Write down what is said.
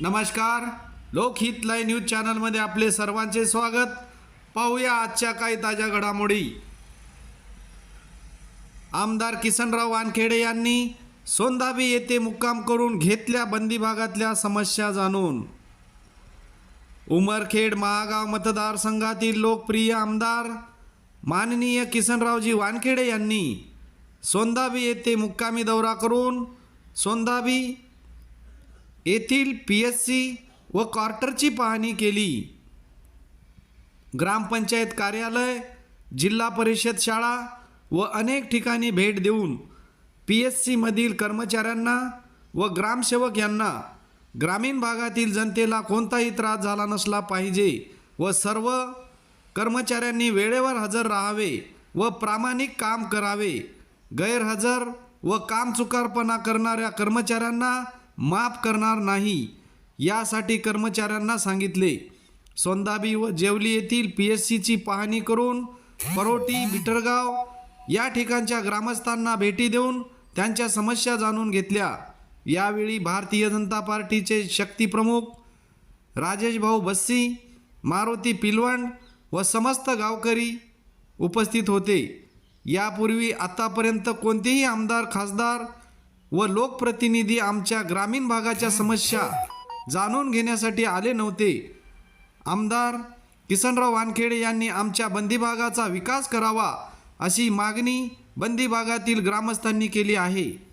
नमस्कार. लोकहित live news चॅनलमध्ये आपले सर्वांचे स्वागत. पाहूया आजच्या काही ताज्या घडामोडी. आमदार किसनराव वानखेडे यांनी सोंदाबी येथे मुक्काम करून घेतल्या बंदी भागातल्या समस्या जाणून. उमरखेड महागाव मतदारसंघातील लोकप्रिय आमदार माननीय किसनरावजी वानखेडे यांनी सोंदाबी येथे मुक्कामी दौरा करून सोंदाबी येथील पी एस सी व क्वार्टरची पाहणी केली. ग्रामपंचायत कार्यालय जिल्हा परिषद शाळा व अनेक ठिकाणी भेट देऊन पी एस सीमधील कर्मचाऱ्यांना व ग्रामसेवक यांना ग्रामीण भागातील जनतेला कोणताही त्रास झाला नसला पाहिजे व सर्व कर्मचाऱ्यांनी वेळेवर हजर राहावे व प्रामाणिक काम करावे. गैरहजर व कामचुकारपणा करणाऱ्या कर्मचाऱ्यांना माफ करणार नाही. यासाठी कर्मचाऱ्यांना सांगितले. सोंदाबी व जेवली येथील पी एस सीची पाहणी करून परोटी बिटरगाव या ठिकाणच्या ग्रामस्थांना भेटी देऊन त्यांच्या समस्या जाणून घेतल्या. यावेळी भारतीय जनता पार्टीचे शक्तीप्रमुख राजेशभाऊ बस्सी मारुती पिलवण व समस्त गावकरी उपस्थित होते. यापूर्वी आतापर्यंत कोणतेही आमदार खासदार व लोकप्रतिनिधी आमच्या ग्रामीण भागाच्या समस्या जाणून घेण्यासाठी आले नव्हते. आमदार किसनराव वानखेडे यांनी आमच्या बंदी भागाचा विकास करावा अशी मागणी बंदी भागातील ग्रामस्थांनी केली आहे.